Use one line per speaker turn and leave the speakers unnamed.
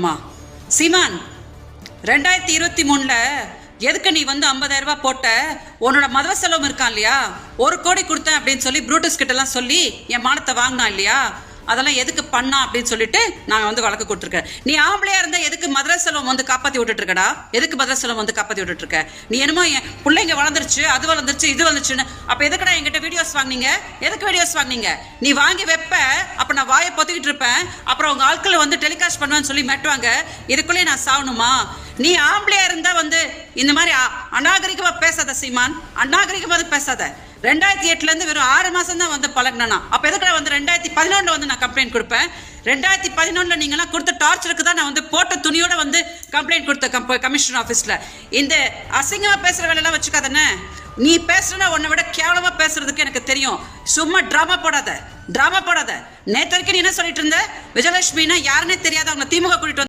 வளர்க்கணுமா சீமான் ரெண்டாயிரத்தி இருபத்தி மூணுல எதுக்கு நீ வந்து 50000 ரூபாய் போட்ட? உன்னோட மதவ செலவும் இருக்கான் இல்லையா? ஒரு கோடி கொடுத்தேன் அப்படின்னு சொல்லி ப்ரூட்டஸ் கிட்ட எல்லாம் சொல்லி என் மானத்தை வாங்கினான் இல்லையா? அதெல்லாம் எதுக்கு பண்ணா அப்படின்னு சொல்லிட்டு நாங்கள் வந்து வழக்கு கொடுத்துருக்கேன். நீ ஆம்பளையா இருந்தா எதுக்கு மதுரை செல்வம் வந்து காப்பாத்தி விட்டுட்டு இருக்கடா எதுக்கு மதுரை செல்வம் வந்து காப்பாத்தி விட்டுட்டு இருக்க நீ என்னமோ என் பிள்ளைங்க வளர்ந்துருச்சு அது வளர்ந்துருச்சு இது வந்துச்சுன்னு அப்ப எதுக்குடா என்கிட்ட வீடியோஸ் வாங்குனீங்க? எதுக்கு வீடியோஸ் வாங்குனீங்க? நீ வாங்கி வைப்ப வாயை பொத்திக்கிட்டு இருப்பேன். அப்புறம் உங்க ஆட்களை வந்து டெலிகாஸ்ட் பண்ணுவேன்னு சொல்லி மெட்டுவாங்க இதுக்குள்ளேயே நான் சாகணுமா? நீ ஆம்பளையா இருந்தா வந்து இந்த மாதிரி அ- அநாகரிகமா பேசாத சீமான். அநாகரிகமா பேசாத. ரெண்டாயிரத்தி எட்டுல இருந்து வெறும் ஆறு மாசம் தான் வந்து பழகினா அப்ப எதுக்குடா வந்து ரெண்டாயிரத்தி பதினொன்றுல வந்து நான் கம்ப்ளைண்ட் கொடுப்பேன்? ரெண்டாயிரத்தி பதினொன்றுல நீங்களாம் கொடுத்த டார்ச்சருக்கு தான் நான் வந்து போட்ட துணியோட வந்து கம்ப்ளைண்ட் கொடுத்த கம்ப கமிஷனர் ஆஃபீஸ்ல இந்த அசிங்கமா பேசுற வேலையெல்லாம் வச்சுக்காதண்ணே. நீ பேசுறனா உன்னை விட கேவலமா பேசுறதுக்கு எனக்கு தெரியும். சும்மா ட்ராமா போடாத. டிராமா போடாத. நேற்று வரைக்கும் நீ என்ன சொல்லிட்டு இருந்த? விஜயலட்சுமினா யாருன்னே தெரியாத அவங்க திமுக கூட்டிட்டு வந்து